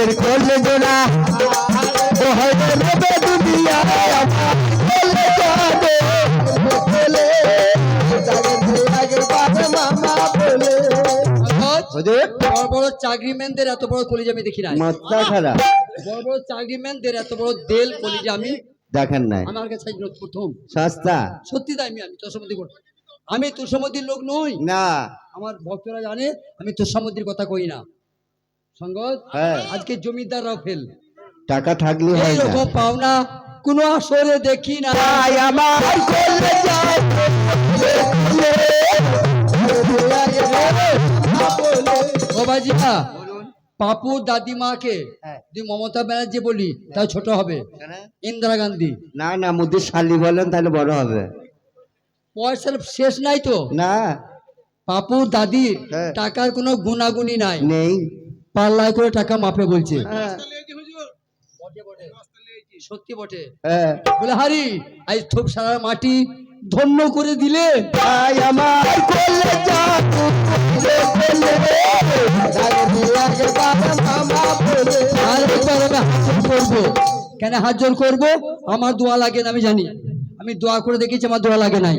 বাপের করলে গোনা ও হয়তো নেবে দুনিয়া বলে যাবে। বলে বড় বড় চাকরিম্যানদের এত বড় কলিজা আমি দেখি না মাথা খারাপ। বড় বড় চাকরিম্যানদের এত বড় দেল কলিজা আমি দেখেন নাই। আমার কাছে প্রথম। সস্তা। সত্যি তাই আমি আমি তোষামতি করি আমি তোষামতির লোক নই। না। আমার ভক্তরা জানে আমি তোষামতির কথা কই না। সঙ্গত হ্যাঁ। আজকে জমিদাররাও ফেল টাকা থাকলে হয় না পাওনা কোনো আসরে দেখি না। আমার করলে ও পাপু দাদিমাকে হ্যাঁ। যদি মমতা ব্যানার্জি বলি তাও ছোট হবে। ইন্দিরা গান্ধী। না না মুদি শালি বলেন তাহলে বড় হবে। পয়সার শেষ নাই তো? না। পাপু দাদির হ্যাঁ। টাকার কোনো গুণাগুনি নাই। নেই। পাল্লায় করে টাকা মাপে বলছে। হ্যাঁ। সত্যি বটে। হ্যাঁ। বলে হারি আজ থোপ সারা মাটি ধন্য করে দিলে। তাই আমার করব। কেন হাত জোর করব? আমার দোয়া লাগে না আমি জানি। আমি দোয়া করে দেখেছি আমার দোয়া লাগে নাই।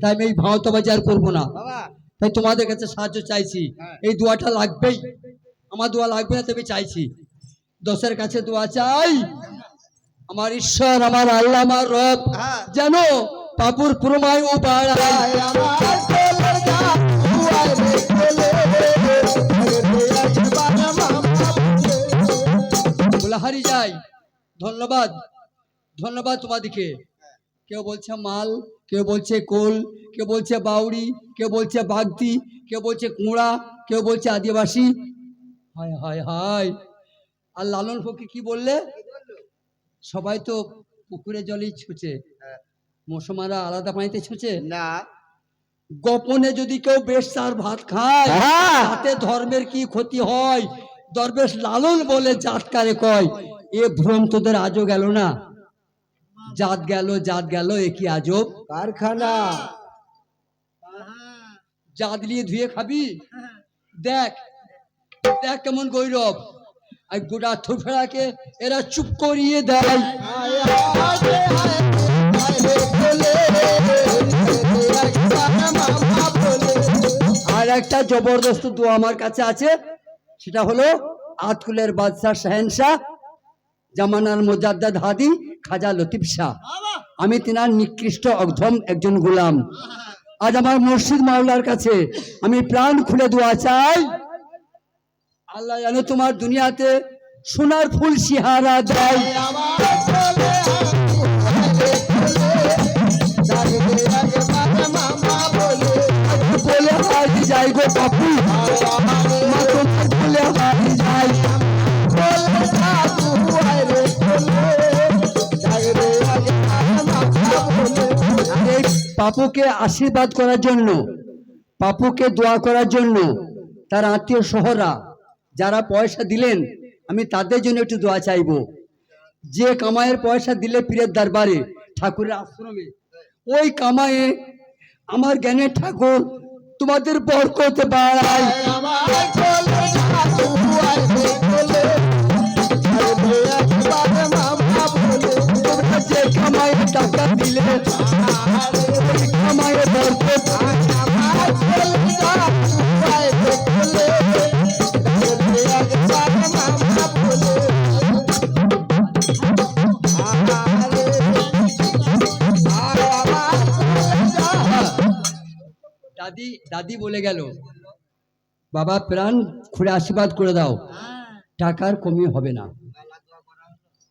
তাই আমি এই ভাওতাবাজি আর করব না। তাই তোমাদের কাছে সাহায্য চাইছি। এই দোয়াটা লাগবেই। আমার দোয়া লাগবে না তবে চাইছি। দশের কাছে দোয়া চাই। আমার ঈশ্বর, আমার আল্লাহ, আমার রব। যেন পাপুর প্রমায় ও বাড়ায় যাই। ধন্যবাদ। ধন্যবাদ তোমাদিকে কেউ বলছে মাল, কেউ বলছে কোল, কেউ বলছে বাউরি কেউ বলছে বাগদি, কেউ বলছে কুঁড়া কেউ বলছে আদিবাসী। হায় হায় হায়। আর লালন ফকি কি বললে? সবাই তো পুকুরে জলেই ছুঁচে। মৌসুমারা আলাদা পানিতে ছুঁচে? না। গোপনে যদি কেউ বেশ চার ভাত খায় হ্যাঁ। তাতে ধর্মের কি ক্ষতি হয়? দরবেশ লালন বলে জাতকারে কয়? এ ভ্রম তোদের আজও গেল না। জাত গেল জাত গেল এ কি আজব কারখানা। জাত নিয়ে ধুয়ে খাবি? দেখ দেখ কেমন গৌরব। আর গোটা থুফেড়াকে এরা চুপ করিয়ে দেয়। আর একটা জবরদস্ত দোয়া আমার কাছে আছে সেটা হলো আতকুলের বাদশাহ শাহেনশাহ জামানার মোজাদ্দাদ হাদি খাজা লতিফ শাহ। আমি তিনার নিকৃষ্ট অধম একজন গোলাম। আজ আমার মুর্শিদ মাওলার কাছে আমি প্রাণ খুলে দোয়া চাই। আল্লাহ যেন তোমার দুনিয়াতে সোনার ফুল সিহারা দেয়। বলে? হারি যাই গো পাপু বলে হারি যাই পাপুকে আশীর্বাদ করার জন্য পাপুকে দোয়া করার জন্য তার আত্মীয় সহরা যারা পয়সা দিলেন, আমি তাদের জন্য একটু দোয়া চাইব। যে কামাইয়ের পয়সা দিলে পীরের দরবারে, ঠাকুরের আশ্রমে, ওই কামায়ে আমার জ্ঞানের ঠাকুর তোমাদের বরকত বাড়ায়। যে কামাইয়ে টাকা দিলে, ওই কামাইয়ে বরকত দাদি দাদি বলে গেল বাবা প্রাণ খুলে আশীর্বাদ করে দাও। টাকার কমি হবে না।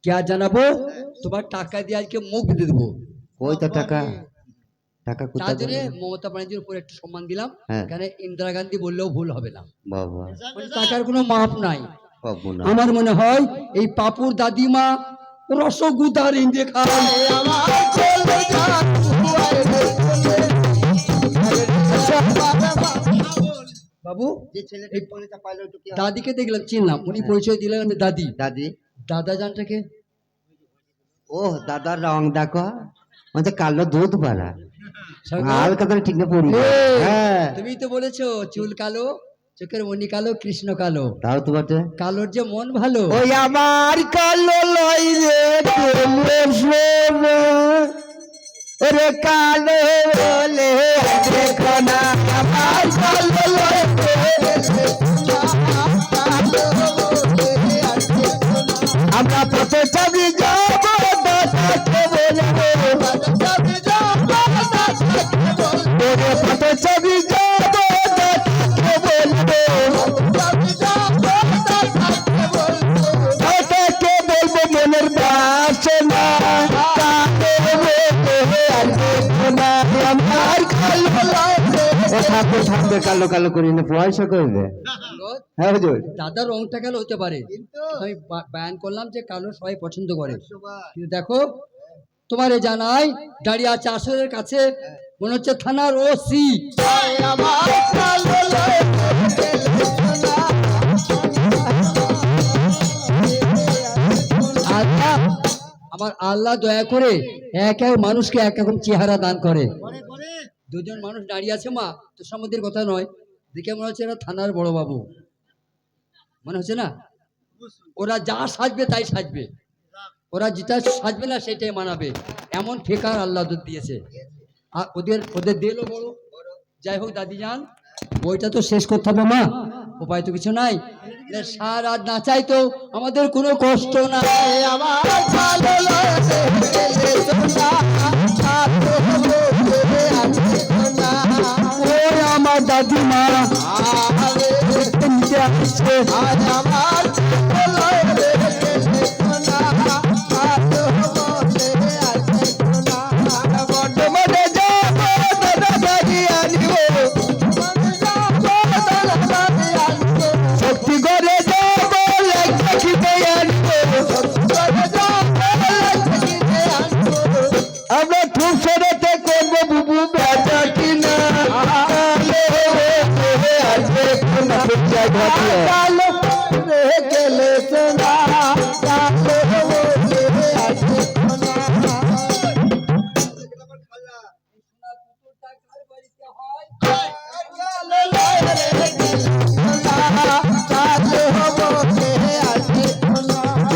কে জানাব? তোমার টাকা দিয়ে আজকে মুখ বেঁধে দেবো। ওই তো টাকা? টাকা কোথায় মমতা ব্যানার্জির উপর একটু সম্মান দিলাম। হ্যাঁ। ইন্দিরা গান্ধী বললেও ভুল হবে না। বাবা। টাকার কোনো মাপ নাই। আমার মনে হয় এই পাপুর দাদিমা রসগুদার ইন্দে খায় বাবু যে ছেলেটা ফোনটা পাইলো একটু কি দাদিকে দেখলাম চিনলাম উনি পরিচয় দিলেন আমি দাদি। দাদি? দাদা জানটাকে? ও দাদার রং দেখো। মানে কালো দুধ ঠিক না পড়ি হ্যাঁ। তুমি তো বলেছ চুল কালো চোখের মনি কালো কৃষ্ণ কালো। তাও তো বটে। কালোর যে মন ভালো। ওই আমার কালো লই রে ওরে কালো বলে দেখো না আমার কালো আমরা পথে ও থাকবে কালো কালো করি না পয়সা করবে হ্যাঁ হুজুর। দাদার রংটা কালো হতে পারে। আমি বায়ান করলাম যে কালো সবাই পছন্দ করে। কিন্তু দেখো তোমারে জানাই দাঁড়িয়ে আছে আসরের কাছে মনে হচ্ছে থানার ওসি। আমার আল্লাহ আমার আল্লাহ দয়া করে এক এক মানুষকে এক রকম চেহারা দান করে। দুজন মানুষ দাঁড়িয়ে আছে মা, তো সম্বন্ধের কথা নয়। দেখে মনে হচ্ছে এরা থানার বড় বাবু। মনে হচ্ছে না? ওরা যা সাজবে তাই সাজবে। ওরা যেটা সাজবে না সেটাই মানাবে। এমন ফেকার আল্লাহ দিয়েছে। আর ওদের ওদের দিলও বড়। যাই হোক, দাদি যান। বইটা তো শেষ করতে হবে মা। উপায় তো কিছু নাই। সার না চাইতো আমাদের কোনো কষ্ট নাই। আমার দাদিমা। আসছে। আজ আমার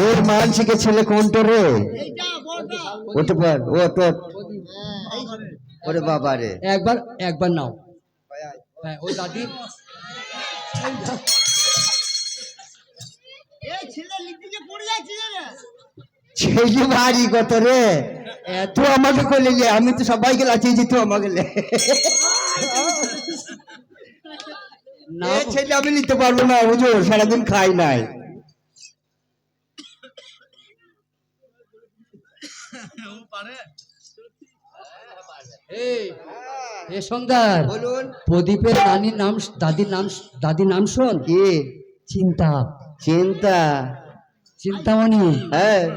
ওর মানসিকে ছেলে কোনটা রে? ওটা পর ও তো ওরে বাবা রে একবার একবার নাও। হ্যাঁ ও দাদি। ছেলে ভারী কত রে। তুই আমাকে করলে লে, আমি তো সবাইকে লাচিয়েছি তুই আমাকে না। ছেলে আমি নিতে পারব না হুজুর সারাদিন খাই নাই। এই এ সন্ধ্যার বলুন। প্রদীপের নানির নাম দাদির নাম দাদির নাম শোন। কি? চিন্তা। চিন্তা। চিন্তামণি হ্যাঁ।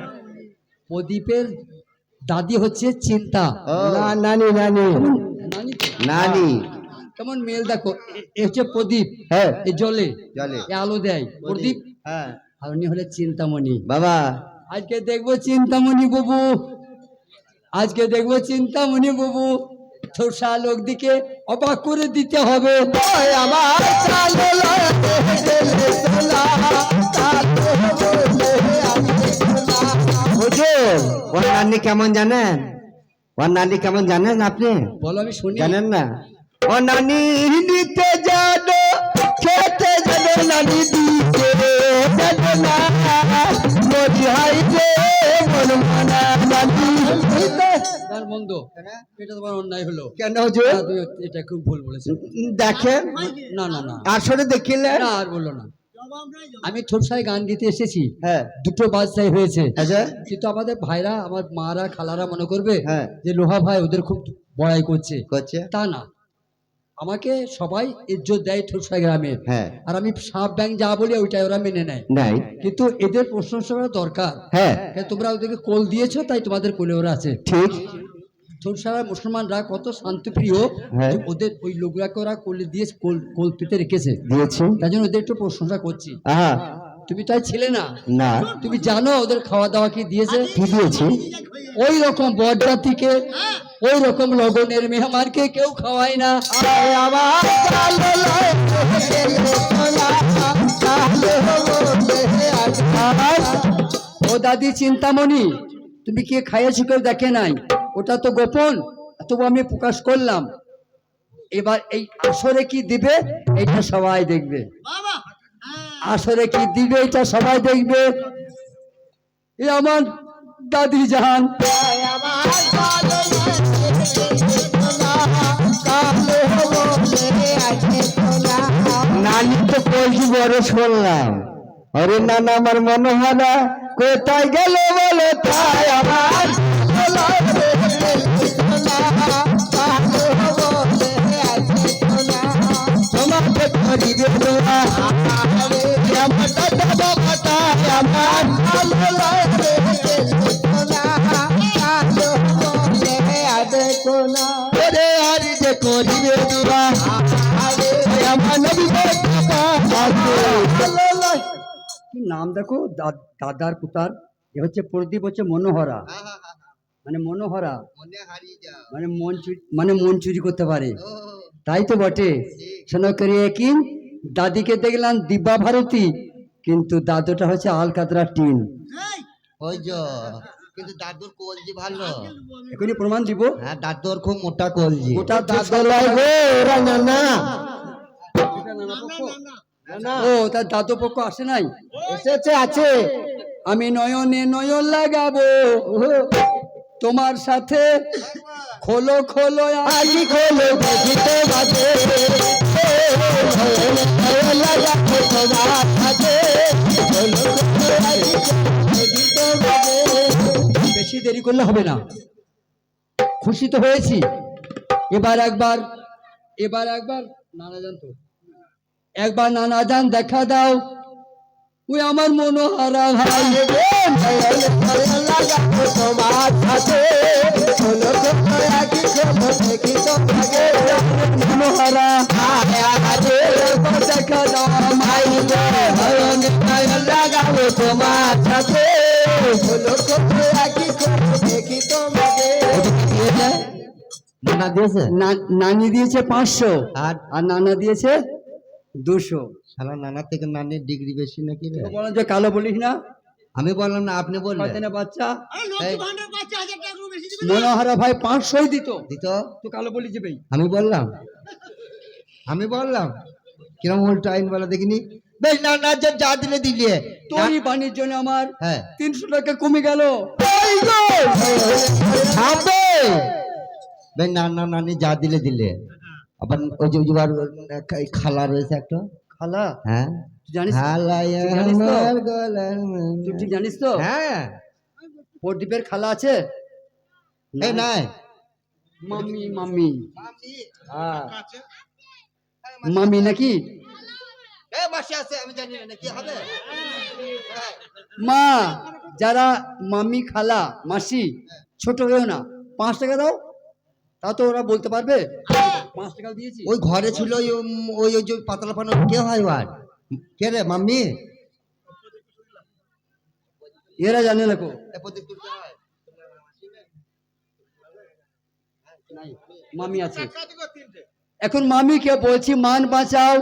প্রদীপের দাদি হচ্ছে চিন্তা। না নানি নানি। নানি? নানি। কেমন মেল দেখো। এ- এ হচ্ছে প্রদীপ। হ্যাঁ। এ জলে। এ আলো দেয়। প্রদীপ। হ্যাঁ। আর উনি হলে চিন্তামণি। বাবা। আজকে দেখব চিন্তামণি বাবু। আজকে দেখব চিন্তামণি বাবু সরষা লোক দিকে অবাক করে দিতে হবে। আমার কেমন জানেন? ওর নানি কেমন জানেন আপনি? বলো আমি শুনি। জানেন না? ও নানি নিতে জানো খেতে জানো নানি দিতে জানো না। মরি হাই রে মন মানা নানি তার বন্ধ এটা তোমার অন্যায় হলো। কেন হুজুর না, তুমি এটা খুব ভুল বলেছ। দেখেন না না না। আসলে দেখিলে? না আর বলল না। আমি ছোটসায় গান দিতে এসেছি। হ্যাঁ। দুটো বাজতাই হয়েছে। আচ্ছা। কিন্তু আমাদের ভাইরা আমার মারা খালারা মনে করবে হ্যাঁ। যে লোহা ভাই ওদের খুব বড়াই করছে। করছে? তা না। আমাকে সবাই ইজ্জত দেয় ঠোসা গ্রামে হ্যাঁ। আর আমি সাপ ব্যাংক যা বলি ওইটাই ওরা মেনে নেয়। নাই কিন্তু এদের প্রশংসা করা দরকার। হ্যাঁ। তোমরা ওদেরকে কোল দিয়েছ তাই তোমাদের কোলে ওরা আছে। ঠিক। ঠোসারা মুসলমানরা কত শান্তিপ্রিয় হ্যাঁ। ওদের ওই লোকরাকে ওরা কোলে দিয়ে কোল কোল পেতে রেখেছে। দিয়েছি। তাই জন্য ওদের একটু প্রশংসা করছি। তুমি তাই ছিলে না? না। তুমি জানো ওদের খাওয়া দাওয়া কি দিয়েছে? কি দিয়েছি? ওই রকম বরজাতিকে ওই রকম লগনের মেহমানকে কেউ খাওয়ায় না। ও দাদি চিন্তামণি তুমি কে খাইয়েছো কেউ দেখে নাই? ওটা তো গোপন তবু আমি প্রকাশ করলাম। এবার এই আসরে কি দিবে এটা সবাই দেখবে। আসরে কি দিবে এটা সবাই দেখবে। এ আমার দাদি জাহান কলকি বড় শুনলাম। আরে নানা আমার মনে হয় না। কোথায় গেল বলে তাই আমার? করিবে দোয়া আমার নবী কি নাম দেখো? দাদার পুতার। এ হচ্ছে প্রদীপ হচ্ছে মনোহরা। মানে মনোহরা। মানে মন চুরি মানে মন চুরি করতে পারে। তাই তো বটে। শোনো করিয়ে কি দাদিকে দেখলাম দিব্যা ভারতী কিন্তু দাদুটা হচ্ছে আলকাতরা টিন। কিন্তু দাদুর কলজি ভালো। এখনই প্রমাণ দিব। হ্যাঁ দাদুর খুব মোটা কলজি। গোটা দাদা লাই গো ওরা নানা ও তার দাদু পক্ষ আসে নাই? এসেছে আছে। আমি নয়নে নয়ন লাগাবো। তোমার সাথে খোলো খোলো আজি খোলো বাজে লাগাবো তোমার সাথে খোলো খোলো আজি দেখি বাজে বেশি দেরি করলে হবে না। খুশি তো হয়েছি। এবার একবার এবার একবার নানা যান তো একবার নানা যান দেখা দাও। ওই আমার মনোহারা ভাই। তোমার সাথে দেখা দাও ভাই লাগাবো তোমার সাথে। বাজে নানা দিয়েছে? নানি দিয়েছে পাঁচশো। আর? আর নানা দিয়েছে দুশো। শালা নানার থেকে নানির ডিগ্রি বেশি নাকি রে? বলেন যে কালো বলিস না? আমি বললাম না আপনি বললেন বাচ্চা। এই, মনোহারা ভাই পাঁচশোই দিত। দিত? তো কালো বলি যাবেই আমি বললাম। আমি বললাম। কিরম উল্টো আইন বলা দেখিনি? বেশ না না যা যা দিলে দিলে তোরই বাণীর জন্য আমার হ্যাঁ। তিনশো টাকা কমে গেল। বেশ না না নানি যা দিলে দিলে। আবার ওই যে ওই যে খালা রয়েছে একটা। খালা? হ্যাঁ? তুই জানিস তুই জানিস আমার গলার তুই ঠিক জানিস তো? হ্যাঁ। প্রদীপের খালা আছে? এই নাই। Mummy mummy. হ্যাঁ। মামি নাকি? এ মাসি আছে আমি জানি না কি হবে? মা যারা মামি খালা মাসি ছোট হয়েও না পাঁচ টাকা দাও তা তো ওরা বলতে পারবে। ওই ঘরে ছিল ওই ওই যে পাতলা পানো। কে হয় ওর কে রে, মাম্মি? এরা জানে না কে। মামি আছে। এখন মামিকে বলছি, মান বাঁচাও।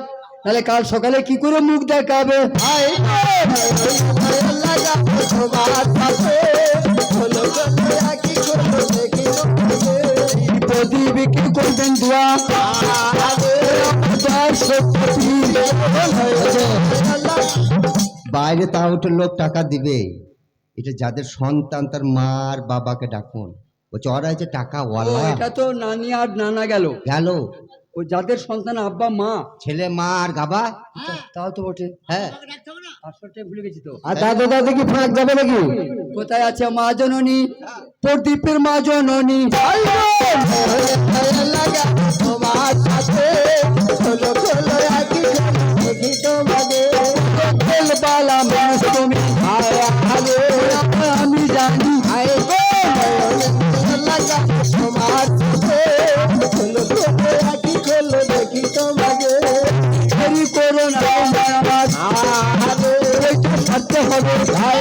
তাহলে কাল সকালে কি করে মুখ দেখাবে? ভাই বাইরে তাও তো লোক টাকা দিবে। এটা যাদের সন্তান তার মার বাবাকে ডাকুন। বলছে ওরা হচ্ছে টাকা ওয়ালা এটা তো নানি আর নানা গেল। গেল। ও যাদের সন্তান আব্বা মা। ছেলে মা আর গাবা তাও তো বটে। হ্যাঁ। ভুলে গেছি তো। আর দাদা দাদা কি ফাঁক যাবে নাকি? কোথায় আছে মা জননী? প্রদীপের মা জননী। তোমার সাথে খোলো খোলো দেখি তো বাজে দেরি করো না আমার আরে এইটা হবে ভাই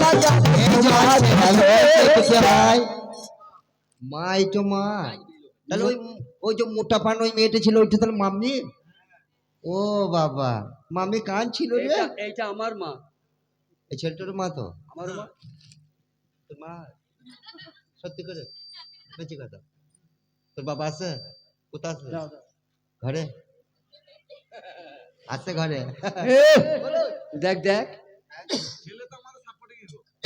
লাগাবো তোমার সাথে হয় মা এই তো মা তাহলে ওই ওই যে মোটা পান ওই মেয়েটা ছিল, ওইটা তাহলে মাম্মি? ও বাবা মাম্মি কান ছিল রে। এইটা- আমার মা। এই ছেলেটার মা তো? আমার মা। তোর মা? সত্যি করে? বেঁচে কথা। তোর বাবা আছে? কোথা আছে। ঘরে? আছে ঘরে। দেখ দেখ।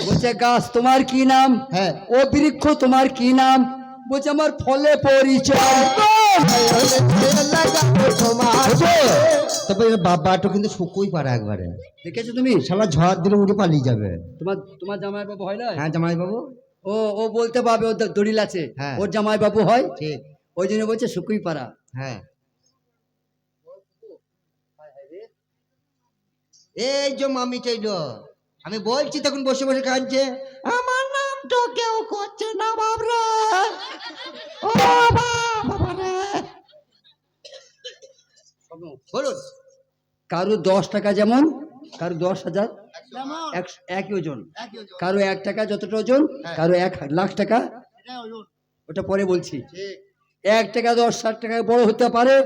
বলছে গাছ তোমার কি নাম? হ্যাঁ। ও বৃক্ষ তোমার কি নাম? বলছে আমার ফলে পরিচয় তবে বাবাটা কিন্তু শুকুই পারে একবারে। দেখেছ তুমি? শালা ঝড় দিলে উড়ে পালিয়ে যাবে। তোমার তোমার জামাই বাবু হয় না? হ্যাঁ জামাই বাবু ও ও বলতে পারবে ওর দড়িল আছে। হ্যাঁ। ওর জামাই বাবু হয়? ঠিক। ওই জন্য বলছে সুকুই পাড়া। হ্যাঁ। এই যে মামি চাইল আমি বলছি তখন বসে বসে কাঁদছে আমার তো কেউ করছে না বাবরা ও বাবা বলুন কারও দশ টাকা যেমন কারও দশ হাজার একই ওজন কারও এক টাকা যতটা ওজন কারও এক লাখ টাকা ওটা পরে বলছি এক টাকা দশ হাজার টাকা বড় হতে পারে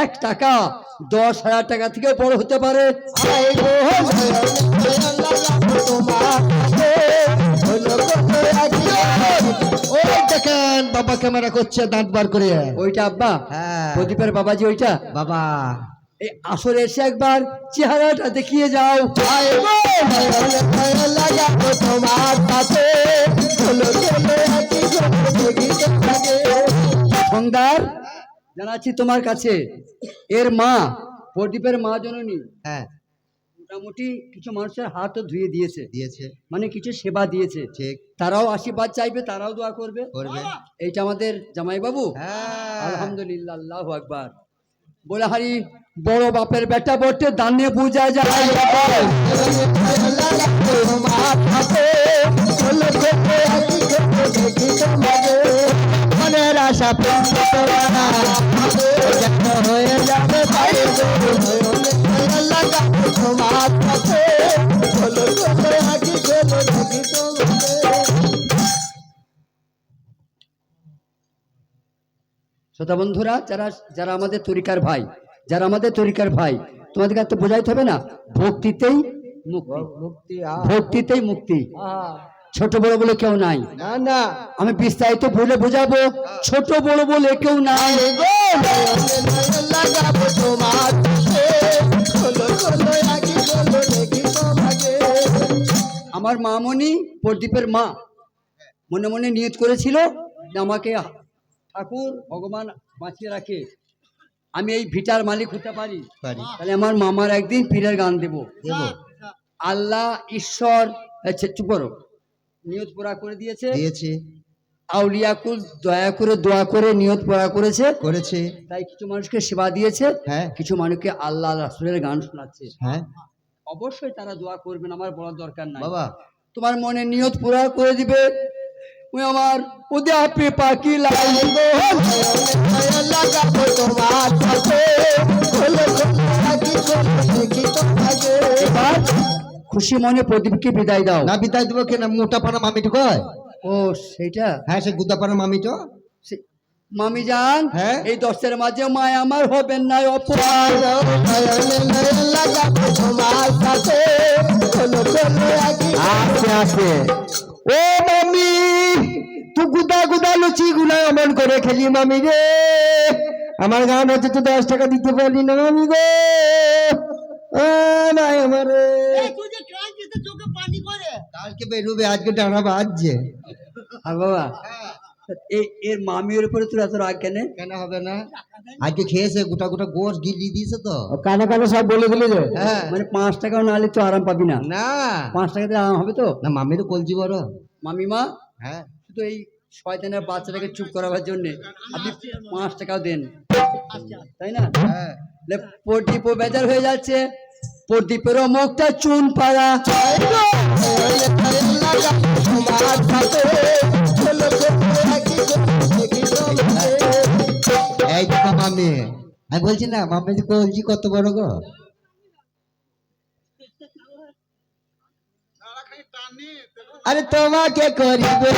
এক টাকা দশ হাজার টাকা থেকে বড় হতে পারে ওই দেখেন বাবা ক্যামেরা করছে দাঁত বার করে ওইটা আব্বা হ্যাঁ প্রদীপের বাবাজি ওইটা বাবা এই আসরে এসে একবার চেহারাটা দেখিয়ে যাও সন্ধ্যার জানাচ্ছি তোমার কাছে এর মা প্রদীপের মা জননী হ্যাঁ মোটামুটি কিছু মানুষের হাতও ধুয়ে দিয়েছে। দিয়েছে। মানে কিছু সেবা দিয়েছে। ঠিক। তারাও আশীর্বাদ চাইবে তারাও দোয়া করবে। করবে। এইটা আমাদের জামাই বাবু হ্যাঁ। আলহামদুলিল্লাহ আল্লাহ আকবার। বলে হারি বড় বাপের বেটা বটে দানে বুঝা যায় মনের আশা হয়ে যাবে শ্রোতা বন্ধুরা যারা যারা আমাদের তরিকার ভাই যারা আমাদের তরিকার ভাই তোমাদেরকে তো বোঝাইতে হবে না ভক্তিতেই মুক্তি। মুক্তি ভক্তিতেই মুক্তি। ছোট বড় বলে কেউ নাই। না না। আমি বিস্তারিত বলে বোঝাবো ছোট বড় বলে কেউ নাই। আমার মামনি প্রদীপের মা মনে মনে নিয়ত করেছিল যে আমাকে ঠাকুর ভগবান বাঁচিয়ে রাখে। আমি এই ভিটার মালিক হতে পারি। তাহলে আমার মামার একদিন পীরের গান দেব। দেবো। আল্লাহ ঈশ্বর আচ্ছা, চুপ করো। নিয়ত পুরা করে দিয়েছে। দিয়েছি। আউলিয়াকুল দয়া করে দোয়া করে নিয়ত পড়া করেছে। করেছে। তাই কিছু মানুষকে সেবা দিয়েছে। হ্যাঁ। কিছু মানুষকে আল্লাহ রাসুলের গান শোনাচ্ছে। হ্যাঁ। অবশ্যই তারা দোয়া করবেন আমার বলার দরকার নাই। বাবা। তোমার মনে নিয়ত পুরা করে দিবে। ওই আমার ওদের আপে পাখি লাগবে খুশি মনে প্রদীপকে বিদায় দাও। না বিদায় দেবো কেন? মোটা পানা মামিটা কয় ও সেটা হ্যাঁ সে গুদা পানা মামিটা সে- মামি যান হ্যাঁ? এই দশের মাঝে মায় আমার হবেন না অপরাধ। আছে। আছে ও মামি তুই গুদা গুদা লুচি গুলা এমন করে খেলি মামি রে। আমার গান হচ্ছে তো দশ টাকা দিতে পারলি না মামি গো। ও নাই আমার। কালকে বেরোবে আজকে টানা বাজছে। আর বাবা। এই এর মামির উপরে তোর এত রাগ কেন? কেন হবে না? আজকে খেয়েছে গোটা গোটা গোশ গিলি দিয়েছে তো। কানে কানে সব বলে দিলে যে? হ্যাঁ। মানে পাঁচ টাকাও না তো আরাম পাবি না। না। পাঁচ টাকা দিলে আরাম হবে তো? না মামিরও কলজি বড়। মামিমা? হ্যাঁ। শুধু এই শয়তানের বাচ্চাটাকে চুপ করাবার জন্য আপনি পাঁচ টাকাও দেন। তাই না? হ্যাঁ। লে, বেজার হয়ে যাচ্ছে। প্রদীপেরও মুখটা চুন পাড়া এই দেখো মামি আমি বলছি না মামি কলজি কত বড় গো? আরে তোমাকে করিবে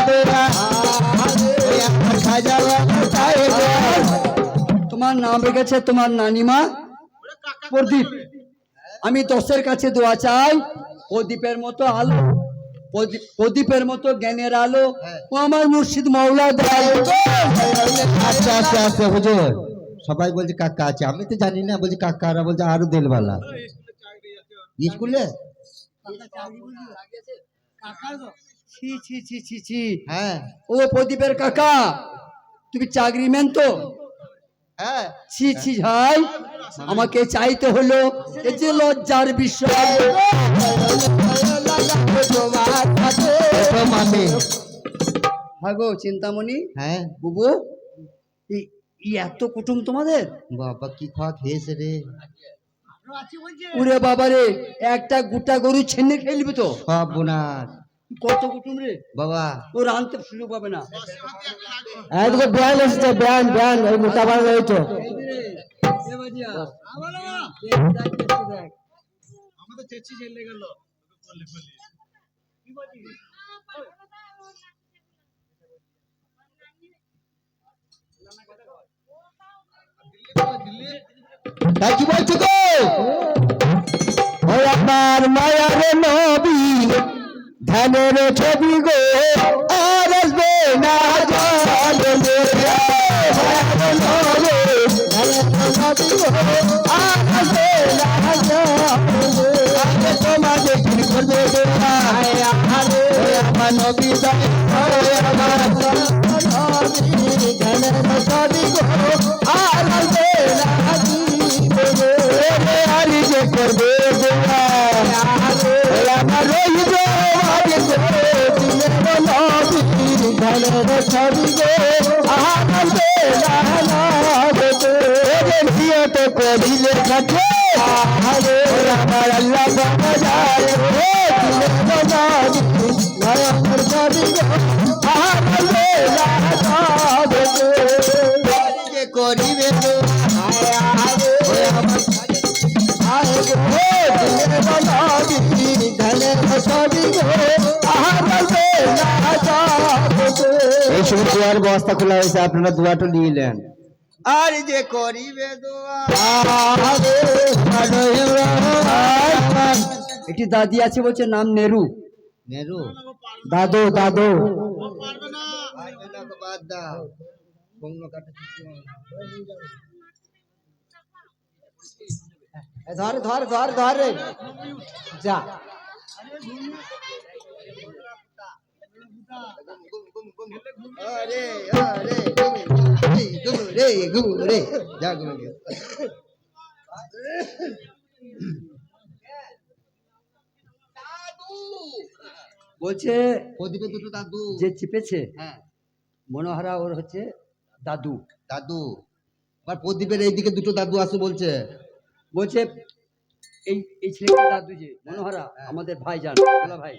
তোমার নাম রেখেছে তোমার নানিমা প্রদীপ। আমি দশের কাছে দোয়া চাই। প্রদীপের মতো আলো প্রদীপ- প্রদীপের মতো জ্ঞানের আলো। ও আমার মুর্শিদ মাওলা হুজুর সবাই বলছে কাকা আছে। আমি তো জানি না বলছি কাকারা বলছে আরও দেলবালা স্কুলে? ছি ছি ছি ছি ছি। হ্যাঁ। ও প্রদীপের কাকা তুমি চাকরি মেন তো? হ্যাঁ। ছি ছি ভাই আমাকে চাইতে হলো এ যে লজ্জার বিষয়। মানে হাগো চিন্তামণি হ্যাঁ। বুবু এত কুটুম তোমাদের? বাবা কি খাওয়া খেয়েছে রে? উরে বাবা রে একটা গোটা গরু ছেনে খেলবি তো? সব বোনার কত কুটুম রে? বাবা। ও রানতে সুযোগ পাবে না। এদিকে ব্যান এসেছে ব্যান ব্যান ওই মোটা বান রয়েছে তাই কি বলছো গো? ওই মেরে মায়ার নবী, ধ্যানের ছবি গো, আর আসবে না তোমাদের কি করবে আমার নবী আমার ছবি গো, আর আসবে না করবে আমার রহিব করিলে আহারে, ওই আমার আল্লাহ বাবা করিবে? এই সময় দুয়ার বস্তা খোলা হয়েছে আপনারা দুয়াটা নিলেন আর যে করিবে একটি দাদি আছে বলছে নাম নেরু। নেরু? দাদো দাদো। ধর ধর ধর ধর রে। যা। আরে আরে যা বলছে প্রদীপে দুটো দাদু। যে চিপেছে হ্যাঁ। মনোহারা ওর হচ্ছে দাদু। দাদু। আবার প্রদীপের এইদিকে দুটো দাদু আছে বলছে। বলছে এই এই ছেলেটা দাদু যে মনোহরা আমাদের ভাই জান ভাই।